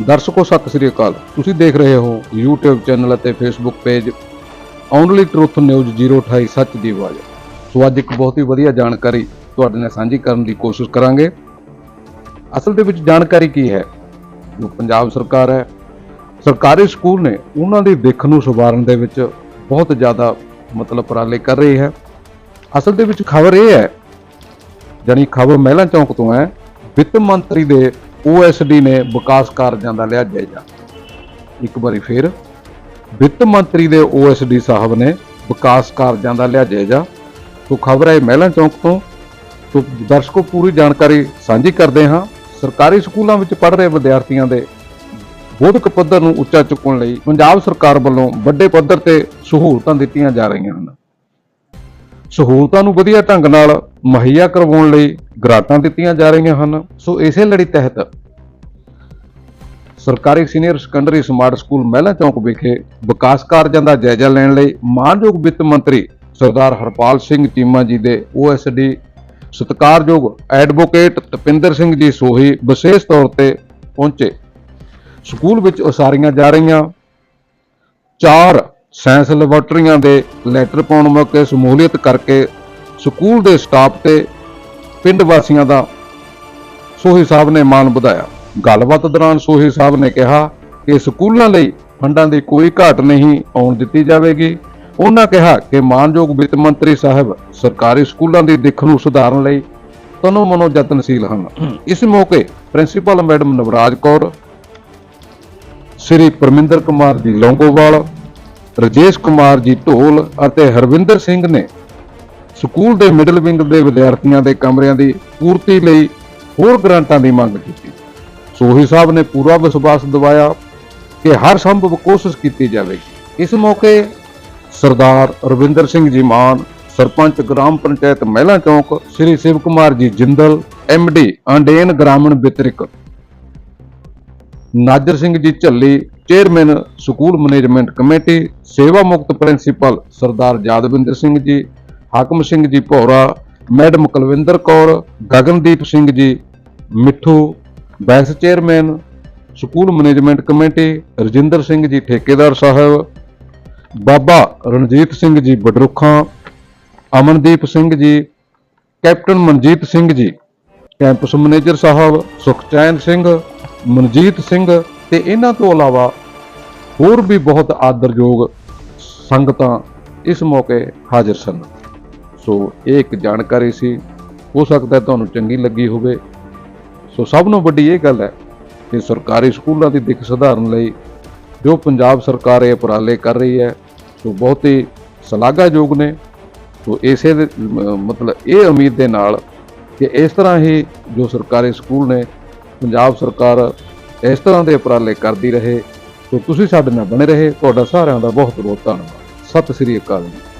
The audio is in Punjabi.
ਦਰਸ਼ਕੋ, ਸਤਿ ਸ੍ਰੀ ਅਕਾਲ। ਤੁਸੀਂ ਦੇਖ ਰਹੇ ਹੋ YouTube ਚੈਨਲ ਅਤੇ Facebook page only truth news 028 ਸੱਚ ਦੀ ਆਵਾਜ਼। ਸੋ ਅੱਜ ਇੱਕ ਬਹੁਤ ਹੀ ਵਧੀਆ ਜਾਣਕਾਰੀ ਤੁਹਾਡੇ ਨਾਲ ਸਾਂਝੀ ਕਰਨ ਦੀ ਕੋਸ਼ਿਸ਼ ਕਰਾਂਗੇ। ਅਸਲ ਦੇ ਵਿੱਚ ਜਾਣਕਾਰੀ ਕੀ ਹੈ? ਜੋ ਪੰਜਾਬ ਸਰਕਾਰ ਹੈ, ਸਰਕਾਰੀ ਸਕੂਲ ਨੇ ਉਹਨਾਂ ਦੀ ਦਿੱਖ ਨੂੰ ਸੁਧਾਰਨ ਦੇ ਵਿੱਚ ਬਹੁਤ ਜ਼ਿਆਦਾ ਮਤਲਬ ਉਪਰਾਲੇ ਕਰ ਰਹੀ ਹੈ। ਅਸਲ ਦੇ ਵਿੱਚ ਖਬਰ ਇਹ ਹੈ, ਜਾਣੀ ਖਬਰ ਮਹਿਲਾ ਚੌਂਕ ਤੋਂ ਹੈ, ਵਿੱਤ ਮੰਤਰੀ ਦੇ ਓਐਸਡੀ ਨੇ ਵਿਕਾਸ ਕਾਰਜਾਂ ਦਾ ਲਿਆ ਜਾਇਜ਼ਾ। ਇੱਕ ਵਾਰੀ ਫਿਰ ਵਿੱਤ ਮੰਤਰੀ ਦੇ ਓਐਸਡੀ ਸਾਹਿਬ ਨੇ ਵਿਕਾਸ ਕਾਰਜਾਂ ਦਾ ਲਿਆ ਜਾਇਜ਼ਾ। ਤੋਂ ਖਬਰ ਹੈ ਮਹਿਲਾ ਚੌਂਕ ਤੋਂ। ਤੋਂ ਦਰਸ਼ਕੋ ਪੂਰੀ ਜਾਣਕਾਰੀ ਸਾਂਝੀ ਕਰਦੇ ਹਾਂ। ਸਰਕਾਰੀ ਸਕੂਲਾਂ ਵਿੱਚ ਪੜ੍ਹ ਰਹੇ ਵਿਦਿਆਰਥੀਆਂ ਦੇ ਬੋਧਕ ਪੱਧਰ ਨੂੰ ਉੱਚਾ ਚੁੱਕਣ ਲਈ ਪੰਜਾਬ ਸਰਕਾਰ ਵੱਲੋਂ ਵੱਡੇ ਪੱਧਰ ਤੇ ਸਹੂਲਤਾਂ ਦਿੱਤੀਆਂ ਜਾ ਰਹੀਆਂ ਹਨ। ਸਹੂਲਤਾਂ ਨੂੰ ਵਧੀਆ ਢੰਗ ਨਾਲ ਮੁਹੱਈਆ ਕਰਵਾਉਣ ਲਈ ਗ੍ਰਾਂਟਾਂ ਦਿੱਤੀਆਂ ਜਾ ਰਹੀਆਂ ਹਨ। ਸੋ ਇਸੇ ਲੜੀ ਤਹਿਤ ਸਰਕਾਰੀ ਸੀਨੀਅਰ ਸੈਕੰਡਰੀ ਸਮਾਰਟ ਸਕੂਲ ਮਹਿਲਾ ਚੌਂਕ ਵਿਖੇ ਵਿਕਾਸ ਕਾਰਜਾਂ ਦਾ ਜਾਇਜ਼ਾ ਲੈਣ ਲਈ ਮਾਨਯੋਗ ਵਿੱਤ ਮੰਤਰੀ ਸਰਦਾਰ ਹਰਪਾਲ ਸਿੰਘ ਚੀਮਾ ਜੀ ਦੇ ਓਐਸਡੀ ਸਤਿਕਾਰਯੋਗ ਐਡਵੋਕੇਟ ਤਪਿੰਦਰ ਸਿੰਘ ਜੀ ਸੋਹੀ ਵਿਸ਼ੇਸ਼ ਤੌਰ ਤੇ ਪਹੁੰਚੇ। ਸਕੂਲ ਵਿੱਚ ਉਸਾਰੀਆਂ ਜਾ ਰਹੀਆਂ ਚਾਰ ਸਾਇੰਸ ਲੈਬੋਰਟਰੀਆਂ ਦੇ ਲੈਟਰ ਪਾਉਣ ਮੌਕੇ ਸਮੂਲੀਅਤ ਕਰਕੇ ਸਕੂਲ ਦੇ ਸਟਾਫ ਤੇ ਪਿੰਡ ਵਾਸੀਆਂ ਦਾ ਸੋਹੀ ਸਾਹਿਬ ਨੇ ਮਾਣ ਵਧਾਇਆ। ਗੱਲਬਾਤ ਦੌਰਾਨ ਸੋਹੀ ਸਾਹਿਬ ਨੇ ਕਿਹਾ ਕਿ ਸਕੂਲਾਂ ਲਈ ਫੰਡਾਂ ਦੀ ਕੋਈ ਘਾਟ ਨਹੀਂ ਆਉਣ ਦਿੱਤੀ ਜਾਵੇਗੀ। ਉਹਨਾਂ ਕਿਹਾ ਕਿ ਮਾਨਯੋਗ ਵਿੱਤ ਮੰਤਰੀ ਸਾਹਿਬ ਸਰਕਾਰੀ ਸਕੂਲਾਂ ਦੀ ਦਿੱਖ ਨੂੰ ਸੁਧਾਰਨ ਲਈ ਤਨੋ ਮਨੋ ਯਤਨਸ਼ੀਲ ਹਨ। ਇਸ ਮੌਕੇ ਪ੍ਰਿੰਸੀਪਲ ਮੈਡਮ ਨਵਰਾਜ ਕੌਰ, ਸ੍ਰੀ ਪਰਮਿੰਦਰ ਕੁਮਾਰ ਜੀ ਲੌਂਗੋਵਾਲ ਰਜੇਸ਼ ਕੁਮਾਰ ਜੀ ਢੋਲ ਅਤੇ ਹਰਵਿੰਦਰ ਸਿੰਘ ਨੇ ਸਕੂਲ ਦੇ ਮਿਡਲ ਵਿੰਗ ਦੇ ਵਿਦਿਆਰਥੀਆਂ ਦੇ ਕਮਰਿਆਂ ਦੀ ਪੂਰਤੀ ਲਈ ਹੋਰ ਗ੍ਰਾਂਟਾਂ ਦੀ ਮੰਗ ਕੀਤੀ। ਸੋਹੀ ਸਾਹਿਬ ਨੇ ਪੂਰਾ ਵਿਸ਼ਵਾਸ ਦਿਵਾਇਆ ਕਿ ਹਰ ਸੰਭਵ ਕੋਸ਼ਿਸ਼ ਕੀਤੀ ਜਾਵੇਗੀ ਇਸ ਮੌਕੇ ਸਰਦਾਰ ਰਵਿੰਦਰ ਸਿੰਘ ਜੀ ਮਾਨ, ਸਰਪੰਚ ਗ੍ਰਾਮ ਪੰਚਾਇਤ ਮਹਿਲਾ ਚੌਕ, ਸ੍ਰੀ ਸ਼ਿਵ ਕੁਮਾਰ ਜੀ ਜਿੰਦਲ ਡੀ ਅੰਡੇਨ ਗ੍ਰਾਮੀਣ ਵਿਤਰਿਕ Nazar Singh ji Jhalli chairman school management committee, ਸੇਵਾ ਮੁਕਤ ਪ੍ਰਿੰਸੀਪਲ ਸਰਦਾਰ Yadvinder Singh ji, Hakam Singh ji Bhaura, madam Kulwinder Kaur, Gagandeep Singh ji, Mitthu vice chairman school management committee, Rajinder Singh ji ਠੇਕੇਦਾਰ ਸਾਹਿਬ, ਬਾਬਾ Ranjit Singh ji Badrukhan, Amandeep Singh ji, captain Manjit Singh ji campus manager ਸਾਹਿਬ ਸੁਖਚੈਨ ਸਿੰਘ ਮਨਜੀਤ ਸਿੰਘ ਤੇ ਇਹਨਾਂ ਤੋਂ ਇਲਾਵਾ ਹੋਰ ਵੀ ਬਹੁਤ ਆਦਰਯੋਗ ਸੰਗਤਾਂ ਇਸ ਮੌਕੇ ਹਾਜ਼ਰ ਸਨ। ਸੋ ਇਹ ਇੱਕ ਜਾਣਕਾਰੀ ਸੀ। ਹੋ ਸਕਦਾ ਤੁਹਾਨੂੰ ਚੰਗੀ ਲੱਗੀ ਹੋਵੇ। ਸੋ ਸਭ ਨੂੰ ਵੱਡੀ ਇਹ ਗੱਲ ਹੈ ਕਿ ਸਰਕਾਰੀ ਸਕੂਲਾਂ ਦੀ ਦਿੱਖ ਸੁਧਾਰਨ ਲਈ ਜੋ ਪੰਜਾਬ ਸਰਕਾਰ ਇਹ ਉਪਰਾਲੇ ਕਰ ਰਹੀ ਹੈ ਸੋ ਬਹੁਤ ਹੀ ਸ਼ਲਾਘਾਯੋਗ ਨੇ। ਸੋ ਇਸੇ ਦੇ, ਮਤਲਬ ਇਹ ਉਮੀਦ ਦੇ ਨਾਲ ਕਿ ਇਸ ਤਰ੍ਹਾਂ ਹੀ ਜੋ ਸਰਕਾਰੀ ਸਕੂਲ ਨੇ ਪੰਜਾਬ ਸਰਕਾਰ ਇਸ ਤਰ੍ਹਾਂ ਦੇ ਉਪਰਾਲੇ ਕਰਦੀ ਰਹੇ ਸੋ ਤੁਸੀਂ ਸਾਡੇ ਨਾਲ ਬਣੇ ਰਹੇ। ਤੁਹਾਡਾ ਸਾਰਿਆਂ ਦਾ ਬਹੁਤ ਬਹੁਤ ਧੰਨਵਾਦ। ਸਤਿ ਸ੍ਰੀ ਅਕਾਲ ਜੀ।